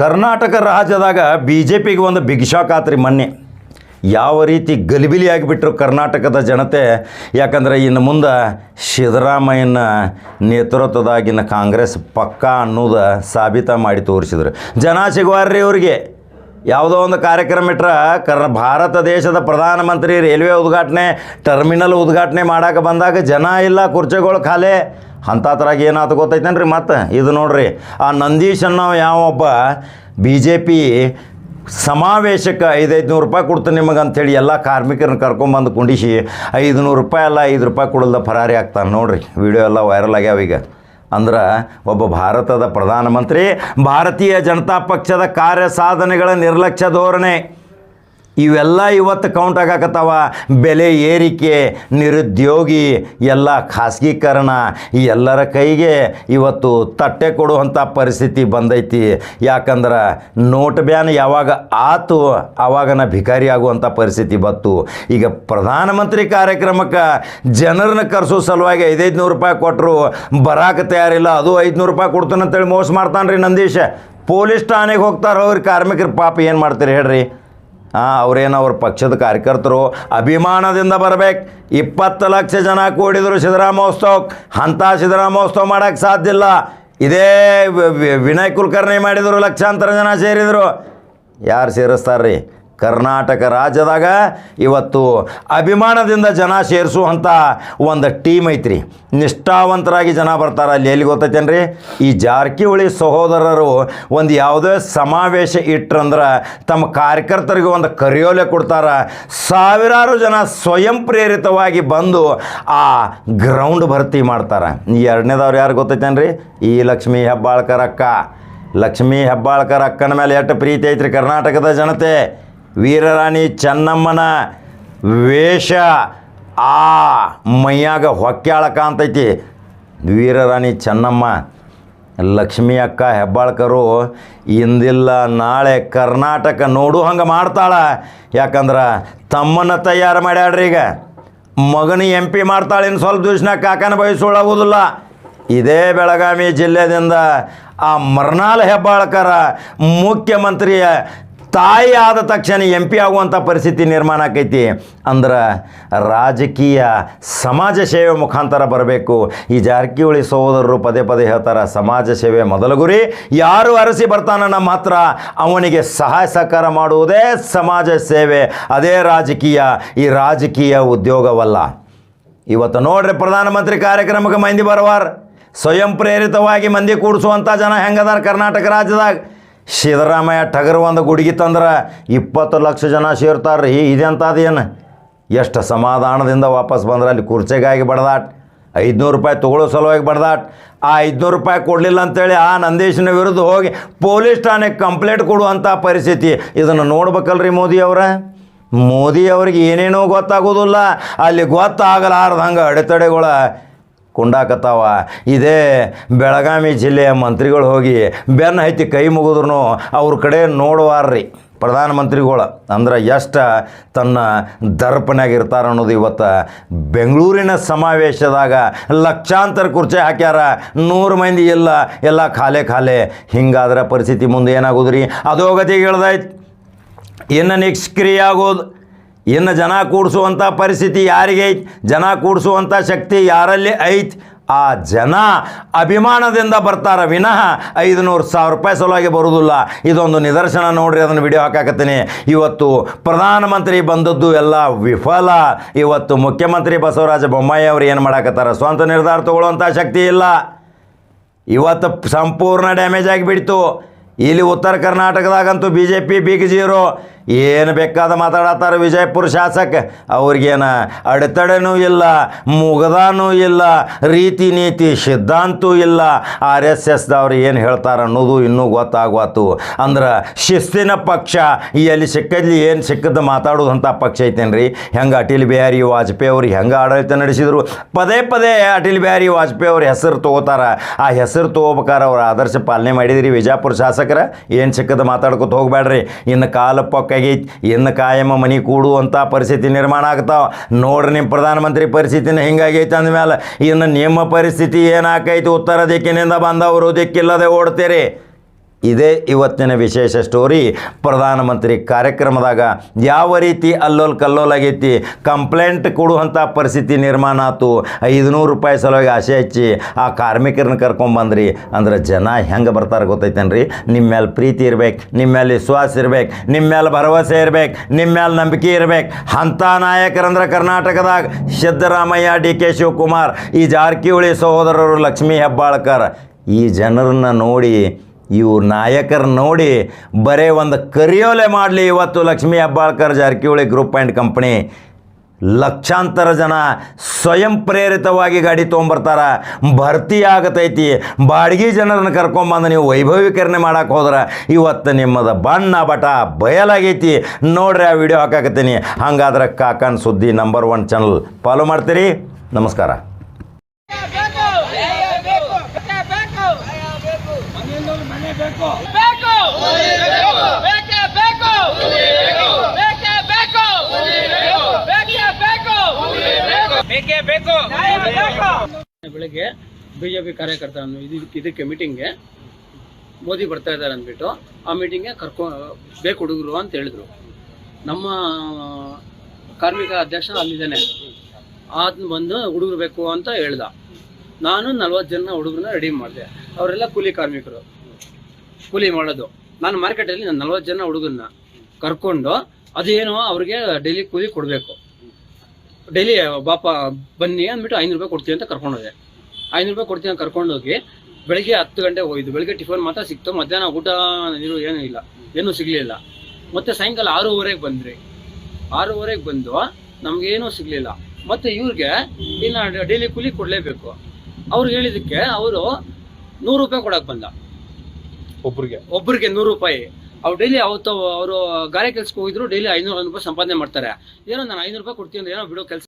ಕರ್ನಾಟಕ ರಾಜ್ಯದಾಗ B J ಪಿಗೆ ಒಂದು ಬಿಗ್ ಶಾಕ್ ಆತ್ರಿ ಮೊನ್ನೆ. ಯಾವ ರೀತಿ ಗಲಿಬಿಲಿ ಆಗಿಬಿಟ್ರು ಕರ್ನಾಟಕದ ಜನತೆ. ಯಾಕಂದ್ರೆ ಇನ್ನು ಮುಂದೆ ಸಿದ್ದರಾಮಯ್ಯನ ನೇತೃತ್ವದಾಗಿನ ಕಾಂಗ್ರೆಸ್ ಪಕ್ಕ ಅನ್ನೋದು ಸಾಬೀತ ಮಾಡಿ ತೋರಿಸಿದ್ರು. ಜನ ಸಿಗುವಾರ್ರಿ ಅವ್ರಿಗೆ. ಯಾವುದೋ ಒಂದು ಕಾರ್ಯಕ್ರಮ ಇಟ್ರೆ ಕರ್ ಭಾರತ ದೇಶದ ಪ್ರಧಾನಮಂತ್ರಿ ರೈಲ್ವೆ ಉದ್ಘಾಟನೆ, ಟರ್ಮಿನಲ್ ಉದ್ಘಾಟನೆ ಮಾಡಕ್ಕೆ ಬಂದಾಗ ಜನ ಇಲ್ಲ, ಕುರ್ಚಿಗಳು ಖಾಲಿ. ಅಂಥದ್ರಾಗ ಏನಾಯ್ತು ಗೊತ್ತೈತೇನ್ರಿ ಮತ್ತೆ? ಇದು ನೋಡ್ರಿ, ಆ ನಂದೀಶ್ ಅನ್ನೋ ಯಾವೊಬ್ಬ ಬಿ ಜೆ ಪಿ ಸಮಾವೇಶಕ್ಕೆ ಐದೈದು ನೂರು ರೂಪಾಯಿ ಕೊಡ್ತೀನಿ ನಿಮಗೆ ಅಂಥೇಳಿ ಎಲ್ಲ ಕಾರ್ಮಿಕರನ್ನ ಕರ್ಕೊಂಬಂದು ಕುಂಡಿಸಿ, ಐದುನೂರು ರೂಪಾಯಿ ಅಲ್ಲ, ಐದು ರೂಪಾಯಿ ಕೊಡಲ್ದ ಫರಾರಿ ಆಗ್ತಾನೆ ನೋಡ್ರಿ. ವಿಡಿಯೋ ಎಲ್ಲ ವೈರಲ್ ಆಗ್ಯಾವ ಈಗ. ಅಂದ್ರೆ ಒಬ್ಬ ಭಾರತದ ಪ್ರಧಾನಮಂತ್ರಿ ಭಾರತೀಯ ಜನತಾ ಪಕ್ಷದ ಕಾರ್ಯ ಸಾಧನೆಗಳ ನಿರ್ಲಕ್ಷ್ಯ ಧೋರಣೆ. ಇವೆಲ್ಲ ಇವತ್ತು ಕೌಂಟ್ ಆಗಾಕತ್ತಾವ. ಬೆಲೆ ಏರಿಕೆ, ನಿರುದ್ಯೋಗಿ, ಎಲ್ಲ ಖಾಸಗೀಕರಣ, ಎಲ್ಲರ ಕೈಗೆ ಇವತ್ತು ತಟ್ಟೆ ಕೊಡುವಂಥ ಪರಿಸ್ಥಿತಿ ಬಂದೈತಿ. ಯಾಕಂದ್ರೆ ನೋಟ್ ಬ್ಯಾನ್ ಯಾವಾಗ ಆತು ಆವಾಗ ನಾ ಭಿಕಾರಿ ಆಗುವಂಥ ಪರಿಸ್ಥಿತಿ ಬತ್ತು ಈಗ ಪ್ರಧಾನಮಂತ್ರಿ ಕಾರ್ಯಕ್ರಮಕ್ಕೆ ಜನರನ್ನ ಕರೆಸೋ ಸಲುವಾಗಿ ಐದೈದು ನೂರು ರೂಪಾಯಿ ಕೊಟ್ಟರು ಬರಾಕ ತಯಾರಿಲ್ಲ, ಅದು ಐದುನೂರು ರೂಪಾಯಿ ಕೊಡ್ತಾನಂತೇಳಿ ಮೋಸ ಮಾಡ್ತಾನೆ ರೀ ನಂದೀಶ್. ಪೊಲೀಸ್ ಠಾಣೆಗೆ ಹೋಗ್ತಾರೆ ಅವ್ರಿಗೆ ಕಾರ್ಮಿಕರ ಪಾಪ ಏನು ಮಾಡ್ತೀರಿ ಹೇಳ್ರಿ? ಅವ್ರೇನು ಅವ್ರ ಪಕ್ಷದ ಕಾರ್ಯಕರ್ತರು ಅಭಿಮಾನದಿಂದ ಬರಬೇಕು. ಇಪ್ಪತ್ತು ಲಕ್ಷ ಜನ ಕೂಡಿದರು ಸಿದ್ದರಾಮೋತ್ಸವಕ್ಕೆ ಅಂಥ ಸಿದ್ದರಾಮೋತ್ಸವ ಮಾಡೋಕ್ಕೆ ಸಾಧ್ಯ ಇಲ್ಲ. ಇದೇ ವಿನಯ್ ಕುಲಕರ್ಣಿ ಮಾಡಿದರು ಲಕ್ಷಾಂತರ ಜನ ಸೇರಿದರು. ಯಾರು ಸೇರಿಸ್ತಾರ್ರಿ? ಕರ್ನಾಟಕ ರಾಜ್ಯದಾಗ ಇವತ್ತು ಅಭಿಮಾನದಿಂದ ಜನ ಸೇರಿಸುವಂಥ ಒಂದು ಟೀಮ್ ಐತ್ರಿ. ನಿಷ್ಠಾವಂತರಾಗಿ ಜನ ಬರ್ತಾರೆ. ಅಲ್ಲಿ ಎಲ್ಲಿ ಗೊತ್ತೈತೇನ್ರಿ? ಈ ಜಾರಕಿಹೊಳಿ ಸಹೋದರರು ಒಂದು ಯಾವುದೇ ಸಮಾವೇಶ ಇಟ್ರಂದ್ರೆ ತಮ್ಮ ಕಾರ್ಯಕರ್ತರಿಗೆ ಒಂದು ಕರಿಯೋಲೆ ಕೊಡ್ತಾರ. ಸಾವಿರಾರು ಜನ ಸ್ವಯಂ ಪ್ರೇರಿತವಾಗಿ ಬಂದು ಆ ಗ್ರೌಂಡ್ ಭರ್ತಿ ಮಾಡ್ತಾರೆ. ಈ ಎರಡನೇದವ್ರು ಯಾರು ಗೊತ್ತೈತೇನ್ರಿ? ಈ ಲಕ್ಷ್ಮೀ ಹೆಬ್ಬಾಳ್ಕರ್ ಅಕ್ಕ. ಲಕ್ಷ್ಮೀ ಹೆಬ್ಬಾಳ್ಕರ್ ಅಕ್ಕನ ಮೇಲೆ ಎಷ್ಟು ಪ್ರೀತಿ ಐತ್ರಿ ಕರ್ನಾಟಕದ ಜನತೆ. ವೀರರಾಣಿ ಚೆನ್ನಮ್ಮನ ವೇಷ ಆ ಮೈಯಾಗ ಹೊಕ್ಕಾಳಕ ಅಂತೈತಿ. ವೀರರಾಣಿ ಚೆನ್ನಮ್ಮ, ಲಕ್ಷ್ಮೀ ಅಕ್ಕ ಹೆಬ್ಬಾಳ್ಕರು, ಇಂದಿಲ್ಲ ನಾಳೆ ಕರ್ನಾಟಕ ನೋಡು ಹಂಗೆ ಮಾಡ್ತಾಳ. ಯಾಕಂದ್ರೆ ತಮ್ಮನ್ನು ತಯಾರು ಮಾಡ್ಯಾಡ್ರಿ ಈಗ. ಮಗನ ಎಂ ಪಿ ಮಾಡ್ತಾಳೆ ಇನ್ನು ಸ್ವಲ್ಪ ದಿವ್ಸನ ಕಾಕನ ಬಯಸೋಳಾಗುವುದಿಲ್ಲ ಇದೇ ಬೆಳಗಾವಿ ಜಿಲ್ಲೆದಿಂದ ಆ ಮರ್ನಾಲ್ ಹೆಬ್ಬಾಳ್ಕರ ಮುಖ್ಯಮಂತ್ರಿಯ ತಾಯಿ ಆದ ತಕ್ಷಣ ಎಂ ಪಿ ಆಗುವಂಥ ಪರಿಸ್ಥಿತಿ ನಿರ್ಮಾಣ ಆಕೈತಿ. ಅಂದ್ರೆ ರಾಜಕೀಯ ಸಮಾಜ ಸೇವೆ ಮುಖಾಂತರ ಬರಬೇಕು. ಈ ಜಾರಕಿಹೊಳಿ ಸಹೋದರರು ಪದೇ ಪದೇ ಹೇಳ್ತಾರೆ, ಸಮಾಜ ಸೇವೆ ಮೊದಲ ಗುರಿ. ಯಾರು ಅರಸಿ ಬರ್ತಾನ ನಮ್ಮ ಹತ್ರ ಅವನಿಗೆ ಸಹಾಯ ಸಹಕಾರ ಮಾಡುವುದೇ ಸಮಾಜ ಸೇವೆ. ಅದೇ ರಾಜಕೀಯ, ಈ ರಾಜಕೀಯ ಉದ್ಯೋಗವಲ್ಲ. ಇವತ್ತು ನೋಡ್ರಿ ಪ್ರಧಾನಮಂತ್ರಿ ಕಾರ್ಯಕ್ರಮಕ್ಕೆ ಮಂದಿ ಬರವಾರ. ಸ್ವಯಂ ಪ್ರೇರಿತವಾಗಿ ಮಂದಿ ಕೂಡಿಸುವಂಥ ಜನ ಹೆಂಗದಾರ ಕರ್ನಾಟಕ ರಾಜ್ಯದಾಗ? ಸಿದ್ದರಾಮಯ್ಯ ಟಗರ್ ಒಂದು ಗುಡುಗಿ ತಂದ್ರೆ ಇಪ್ಪತ್ತು ಲಕ್ಷ ಜನ ಸೇರ್ತಾರೆ ರೀ ಇದೆಂತ ಅದೇನು ಎಷ್ಟು ಸಮಾಧಾನದಿಂದ ವಾಪಸ್ ಬಂದ್ರೆ ಅಲ್ಲಿ ಕುರ್ಚೆಗಾಗಿ ಬಡ್ದಾಟ್. ಐದುನೂರು ರೂಪಾಯಿ ತಗೊಳ್ಳೋ ಸಲುವಾಗಿ ಬಡ್ದಾಟ್. ಆ ಐದುನೂರು ರೂಪಾಯಿ ಕೊಡಲಿಲ್ಲ ಅಂತೇಳಿ ಆ ನಂದೀಶನ ವಿರುದ್ಧ ಹೋಗಿ ಪೊಲೀಸ್ ಠಾಣೆಗೆ ಕಂಪ್ಲೇಂಟ್ ಕೊಡುವಂಥ ಪರಿಸ್ಥಿತಿ. ಇದನ್ನು ನೋಡ್ಬೇಕಲ್ರಿ ಮೋದಿ ಅವರ? ಮೋದಿ ಅವ್ರಿಗೆ ಏನೇನೋ ಗೊತ್ತಾಗೋದಿಲ್ಲ. ಅಲ್ಲಿ ಗೊತ್ತಾಗಲಾರ್ದಂಗೆ ಅಡೆತಡೆಗಳ ಕುಂಡಾಕತ್ತಾವ. ಇದೇ ಬೆಳಗಾವಿ ಜಿಲ್ಲೆಯ ಮಂತ್ರಿಗಳು ಹೋಗಿ ಬೆನ್ನು ಹೈತಿ ಕೈ ಮುಗಿದ್ರು ಅವ್ರ ಕಡೆ ನೋಡುವಾರ್ರಿ ಪ್ರಧಾನಮಂತ್ರಿಗಳು. ಅಂದ್ರೆ ಎಷ್ಟು ತನ್ನ ದರ್ಪಣೆಯಾಗ ಇರ್ತಾರ ಅನ್ನೋದು ಇವತ್ತು ಬೆಂಗಳೂರಿನ ಸಮಾವೇಶದಾಗ ಲಕ್ಷಾಂತರ ಕುರ್ಚಿ ಹಾಕ್ಯಾರ. ನೂರು ಮಂದಿ ಇಲ್ಲ, ಎಲ್ಲ ಖಾಲೆ ಖಾಲೆ. ಹಿಂಗಾದ್ರೆ ಪರಿಸ್ಥಿತಿ ಮುಂದೆ ಏನಾಗೋದ್ರಿ? ಅಧೋಗತಿಗೆ ಹೇಳ್ದಾಯ್ತು ಇನ್ನು ನಿಷ್ಕ್ರಿಯ ಆಗೋದು ಇನ್ನು ಜನ ಕೂಡಿಸುವಂಥ ಪರಿಸ್ಥಿತಿ ಯಾರಿಗೆ ಐತಿ? ಜನ ಕೂಡಿಸುವಂಥ ಶಕ್ತಿ ಯಾರಲ್ಲಿ ಐತಿ? ಆ ಜನ ಅಭಿಮಾನದಿಂದ ಬರ್ತಾರೆ. ವಿನಃ ಐದು ನೂರು ಸಾವಿರ ರೂಪಾಯಿ ಸಲುವಾಗಿ ಬರುವುದಿಲ್ಲ. ಇದೊಂದು ನಿದರ್ಶನ ನೋಡಿರಿ, ಅದನ್ನು ವಿಡಿಯೋ ಹಾಕಾಕತ್ತೀನಿ. ಇವತ್ತು ಪ್ರಧಾನಮಂತ್ರಿ ಬಂದದ್ದು ಎಲ್ಲ ವಿಫಲ. ಇವತ್ತು ಮುಖ್ಯಮಂತ್ರಿ ಬಸವರಾಜ ಬೊಮ್ಮಾಯಿ ಅವರು ಏನು ಮಾಡಾಕತ್ತಾರ? ಸ್ವಂತ ನಿರ್ಧಾರ ತಗೊಳ್ಳುವಂಥ ಶಕ್ತಿ ಇಲ್ಲ. ಇವತ್ತು ಸಂಪೂರ್ಣ ಡ್ಯಾಮೇಜ್ ಆಗಿಬಿಡ್ತು. ಇಲ್ಲಿ ಉತ್ತರ ಕರ್ನಾಟಕದಾಗಂತೂ B J P big zero ಏನು ಬೇಕಾದ ಮಾತಾಡತ್ತಾರ ವಿಜಯಪುರ ಶಾಸಕ, ಅವ್ರಿಗೇನು ಅಡೆತಡೆನೂ ಇಲ್ಲ, ಮುಗದಾನೂ ಇಲ್ಲ, ರೀತಿ ನೀತಿ ಸಿದ್ಧಾಂತೂ ಇಲ್ಲ. ಆರ್ ಎಸ್ ಎಸ್ದವ್ರು ಏನು ಹೇಳ್ತಾರೆ ಅನ್ನೋದು ಇನ್ನೂ ಗೊತ್ತಾಗ್ವಾತು. ಅಂದ್ರೆ ಶಿಸ್ತಿನ ಪಕ್ಷ ಎಲ್ಲಿ ಸಿಕ್ಕಲ್ಲಿ ಏನು ಸಿಕ್ಕದ್ದು ಮಾತಾಡೋದು ಅಂತ ಪಕ್ಷ ಐತೇನ್ರಿ? ಹೆಂಗೆ ಅಟಲ್ ಬಿಹಾರಿ ವಾಜಪೇಯಿ ಅವ್ರಿಗೆ ಹೆಂಗೆ ಆಡಳಿತ ನಡೆಸಿದರು? ಪದೇ ಪದೇ ಅಟಲ್ ಬಿಹಾರಿ ವಾಜಪೇಯಿ ಅವ್ರ ಹೆಸರು ತೊಗೋತಾರೆ. ಆ ಹೆಸರು ತೊಗೋಬೇಕಾರೆ ಅವ್ರ ಆದರ್ಶ ಪಾಲನೆ ಮಾಡಿದಿರಿ ವಿಜಯಪುರ ಶಾಸಕರ ಏನು ಸಿಕ್ಕದ ಮಾತಾಡ್ಕೊತ ಹೋಗ್ಬೇಡ್ರಿ ಇನ್ನು ಕಾಲ ಪೊಕ್ಕಾಗಿ ಇನ್ನು ಕಾಯಮ ಮನೆ ಕೂಡುವಂಥ ಪರಿಸ್ಥಿತಿ ನಿರ್ಮಾಣ ಆಗ್ತಾವ. ನೋಡ್ರಿ ನಿಮ್ಮ ಪ್ರಧಾನಮಂತ್ರಿ ಪರಿಸ್ಥಿತಿನ ಹಿಂಗಾಗೈತೆ ಅಂದಮೇಲೆ ಇನ್ನು ನಿಮ್ಮ ಪರಿಸ್ಥಿತಿ ಏನಾಕೈತಿ, ಉತ್ತರ ದಿಕ್ಕಿನಿಂದ ಬಂದವರು ದಿಕ್ಕಿಲ್ಲದೆ ಓಡ್ತೀರಿ. ಇದೇ ಇವತ್ತಿನ ವಿಶೇಷ ಸ್ಟೋರಿ ಪ್ರಧಾನಮಂತ್ರಿ ಕಾರ್ಯಕ್ರಮದಾಗ ಯಾವ ರೀತಿ ಅಲ್ಲೋಲ್ ಕಲ್ಲೋಲ್ ಆಗೈತಿ ಕಂಪ್ಲೇಂಟ್ ಕೊಡುವಂಥ ಪರಿಸ್ಥಿತಿ ನಿರ್ಮಾಣ ಆತು, ಐದುನೂರು ರೂಪಾಯಿ ಸಲುವಾಗಿ ಆಸೆ ಹಚ್ಚಿ ಆ ಕಾರ್ಮಿಕರನ್ನ ಕರ್ಕೊಂಬಂದ್ರಿ ಅಂದ್ರೆ ಜನ ಹೆಂಗೆ ಬರ್ತಾರೆ ಗೊತ್ತೈತೇನ್ರಿ? ನಿಮ್ಮ ಮೇಲೆ ಪ್ರೀತಿ ಇರ್ಬೇಕು ನಿಮ್ಮ ಮೇಲೆ ವಿಶ್ವಾಸ ಇರ್ಬೇಕು ನಿಮ್ಮ ಮೇಲೆ ಭರವಸೆ ಇರ್ಬೇಕು ನಿಮ್ಮ ಮೇಲೆ ನಂಬಿಕೆ ಇರ್ಬೇಕು. ಅಂಥ ನಾಯಕರಂದ್ರೆ ಕರ್ನಾಟಕದಾಗ ಸಿದ್ದರಾಮಯ್ಯ ಡಿ ಕೆ ಶಿವಕುಮಾರ್, ಈ ಜಾರಕಿಹೊಳಿ ಸಹೋದರರು ಲಕ್ಷ್ಮೀ ಹೆಬ್ಬಾಳ್ಕರ್, ಈ ಜನರನ್ನು ನೋಡಿ ಇವು ನಾಯಕರು ನೋಡಿ ಬರೇ ಒಂದು ಕರಿಯೋಲೆ ಮಾಡಲಿ ಇವತ್ತು Lakshmi Hebbalkar Jarkiholi group and company. ಲಕ್ಷಾಂತರ ಜನ ಸ್ವಯಂ ಪ್ರೇರಿತವಾಗಿ ಗಾಡಿ ತೊಗೊಂಬರ್ತಾರ. ಭರ್ತಿ ಆಗತೈತಿ. ಬಾಡಿಗೆ ಜನರನ್ನು ಕರ್ಕೊಂಬಂದು ನೀವು ವೈಭವೀಕರಣೆ ಮಾಡೋಕೆ ಹೋದ್ರೆ ಇವತ್ತು ನಿಮ್ಮದು ಬಣ್ಣ ಬಟ ಬಯಲಾಗೈತಿ. ನೋಡ್ರಿ ಆ ವಿಡಿಯೋ ಹಾಕಾಕತ್ತೀನಿ. ಹಂಗಾದ್ರೆ ಕಾಕನ್ ಸುದ್ದಿ ನಂಬರ್ ಒನ್ ಚಾನಲ್ ಫಾಲೋ ಮಾಡ್ತೀರಿ? ನಮಸ್ಕಾರ ಬೇಕು ಬೇಕು ಮನೆ ಬೇಕು ಬೇಕು ಬೇಕೇ ಬೇಕು ಬೇಕೇ ಬೇಕು ಬೇಕೇ ಬೇಕು ಬೇಕೇ ಬೇಕು ಬೆಳಗ್ಗೆ ಬಿಜೆಪಿ ಕಾರ್ಯಕರ್ತ ಇದು ಇದಕ್ಕೆ ಮೀಟಿಂಗ್ಗೆ ಮೋದಿ ಬರ್ತಾ ಇದ್ದಾರೆ ಅಂದ್ಬಿಟ್ಟು ಆ ಮೀಟಿಂಗ್ಗೆ ಕರ್ಕೊ ಬೇಕು ಹುಡುಗರು ಅಂತ ಹೇಳಿದ್ರು. ನಮ್ಮ ಕಾರ್ಮಿಕ ಅಧ್ಯಕ್ಷ ಅಲ್ಲಿದ್ದಾನೆ. ಆತನ ಬಂದು ಹುಡುಗರು ಬೇಕು ಅಂತ ಹೇಳ್ದ. ನಾನು ನಲ್ವತ್ತು ಜನ ಹುಡುಗರನ್ನ ರೆಡಿ ಮಾಡಿದೆ. ಅವರೆಲ್ಲ ಕೂಲಿ ಕಾರ್ಮಿಕರು. ಕೂಲಿ ಮಾಡೋದು. ನಾನು ಮಾರ್ಕೆಟಲ್ಲಿ ನಾನು ನಲ್ವತ್ತು ಜನ ಹುಡುಗರನ್ನ ಕರ್ಕೊಂಡು ಅದೇನೋ ಅವ್ರಿಗೆ ಡೈಲಿ ಕೂಲಿ ಕೊಡಬೇಕು. ಡೈಲಿ ಬಾಪ ಬನ್ನಿ ಅಂದ್ಬಿಟ್ಟು ಐನೂರು ರೂಪಾಯಿ ಕೊಡ್ತೀವಿ ಅಂತ ಕರ್ಕೊಂಡು ಹೋದೆ ಐನೂರು ರೂಪಾಯಿ ಕೊಡ್ತೀನಿ ಅಂತ ಕರ್ಕೊಂಡು ಹೋಗಿ ಬೆಳಿಗ್ಗೆ ಹತ್ತು ಗಂಟೆಗೆ ಹೋಗಿದ್ದು. ಬೆಳಿಗ್ಗೆ ಟಿಫನ್ ಮಾತ್ರ ಸಿಕ್ತು. ಮಧ್ಯಾಹ್ನ ಊಟ ನೀರು ಏನೂ ಇಲ್ಲ. ಏನೂ ಸಿಗಲಿಲ್ಲ. ಮತ್ತೆ ಸಾಯಂಕಾಲ ಆರೂವರೆಗೆ ಬಂದ್ರಿ. ಆರೂವರೆಗೆ ಬಂದು ನಮಗೇನೂ ಸಿಗಲಿಲ್ಲ. ಮತ್ತೆ ಇವ್ರಿಗೆ ಇನ್ನು ಡೈಲಿ ಕೂಲಿ ಕೊಡಲೇಬೇಕು. ಅವ್ರು ಹೇಳಿದಕ್ಕೆ ಅವರು ನೂರು ರೂಪಾಯಿ ಕೊಡಕ್ಕೆ ಬಂದ. ಒಬ್ರಿಗೆ? ಒಬ್ರಿಗೆ ನೂರು ರೂಪಾಯಿ. ಅವ್ರು ಡೈಲಿ ಅವತ್ತು ಅವರು ಗಾರೆ ಕೆಲ್ಸಕ್ಕೆ ಹೋಗಿದ್ರು ಡೈಲಿ ಐನೂರು ರೂಪಾಯಿ ಸಂಪಾದನೆ ಮಾಡ್ತಾರೆ. ಏನೋ ನಾನು ಐನೂರು ರೂಪಾಯಿ ಕೊಡ್ತೀನಿ ಅಂದ್ರೆ ಏನೋ ಬಿಡೋ ಕೆಲಸ